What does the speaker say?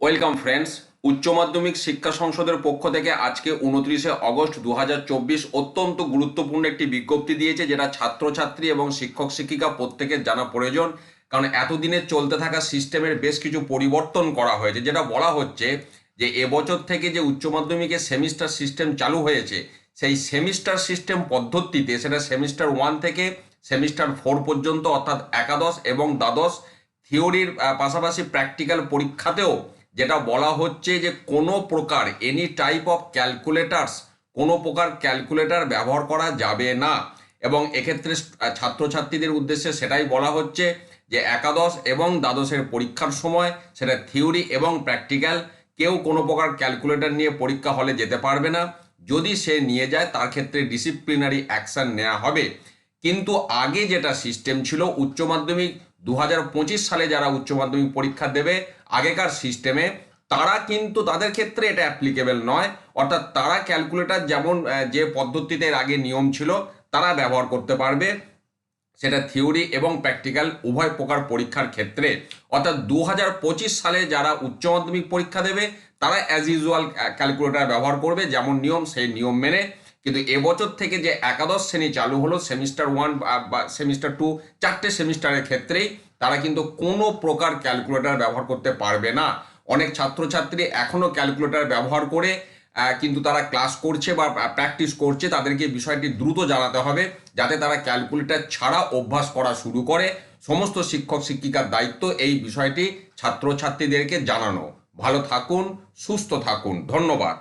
Welcome friends উচ্চ মাধ্যমিক শিক্ষা সংসদের পক্ষ থেকে আজকে উনত্রিশে অগস্ট দু হাজার চব্বিশ অত্যন্ত গুরুত্বপূর্ণ একটি বিজ্ঞপ্তি দিয়েছে, যেটা ছাত্রছাত্রী এবং শিক্ষক শিক্ষিকা প্রত্যেকের জানা প্রয়োজন। কারণ এতদিনে চলতে থাকা সিস্টেমের বেশ কিছু পরিবর্তন করা হয়েছে, যেটা বলা হচ্ছে যে এবছর থেকে যে উচ্চ মাধ্যমিকের সেমিস্টার সিস্টেম চালু হয়েছে, সেই সেমিস্টার সিস্টেম পদ্ধতিতে সেটা সেমিস্টার ওয়ান থেকে সেমিস্টার ফোর পর্যন্ত, অর্থাৎ একাদশ এবং দ্বাদশ থিওরির পাশাপাশি প্র্যাকটিক্যাল পরীক্ষাতেও যেটা বলা হচ্ছে যে কোনো প্রকার এনি টাইপ অফ ক্যালকুলেটার্স কোনো প্রকার ক্যালকুলেটর ব্যবহার করা যাবে না। এবং এক্ষেত্রে ছাত্রছাত্রীদের উদ্দেশ্যে সেটাই বলা হচ্ছে যে একাদশ এবং দ্বাদশের পরীক্ষার সময় সেটা থিওরি এবং প্র্যাকটিক্যাল কেউ কোনো প্রকার ক্যালকুলেটর নিয়ে পরীক্ষা হলে যেতে পারবে না। যদি সে নিয়ে যায়, তার ক্ষেত্রে ডিসিপ্লিনারি অ্যাকশন নেওয়া হবে। কিন্তু আগে যেটা সিস্টেম ছিল, উচ্চ মাধ্যমিক দু হাজার পঁচিশ সালে যারা উচ্চ মাধ্যমিক পরীক্ষা দেবে আগেকার সিস্টেমে, তারা কিন্তু তাদের ক্ষেত্রে এটা অ্যাপ্লিকেবল নয়। অর্থাৎ তারা ক্যালকুলেটার যেমন যে পদ্ধতিতে এর আগে নিয়ম ছিল, তারা ব্যবহার করতে পারবে। সেটা থিওরি এবং প্র্যাকটিক্যাল উভয় প্রকার পরীক্ষার ক্ষেত্রে। অর্থাৎ দু হাজার পঁচিশ সালে যারা উচ্চ মাধ্যমিক পরীক্ষা দেবে, তারা অ্যাজ ইউজুয়াল ক্যালকুলেটার ব্যবহার করবে, যেমন নিয়ম, সেই নিয়ম মেনে। কিন্তু এবছর থেকে যে একাদশ শ্রেণি চালু হলো সেমিস্টার ওয়ান বা সেমিস্টার টু চারটে সেমিস্টারের ক্ষেত্রেই তারা কিন্তু কোনো প্রকার ক্যালকুলেটর ব্যবহার করতে পারবে না। অনেক ছাত্রছাত্রী এখনও ক্যালকুলেটার ব্যবহার করে কিন্তু তারা ক্লাস করছে বা প্র্যাকটিস করছে, তাদেরকে বিষয়টি দ্রুত জানাতে হবে যাতে তারা ক্যালকুলেটর ছাড়া অভ্যাস করা শুরু করে। সমস্ত শিক্ষক শিক্ষিকার দায়িত্ব এই বিষয়টি ছাত্রছাত্রীদেরকে জানানো। ভালো থাকুন, সুস্থ থাকুন। ধন্যবাদ।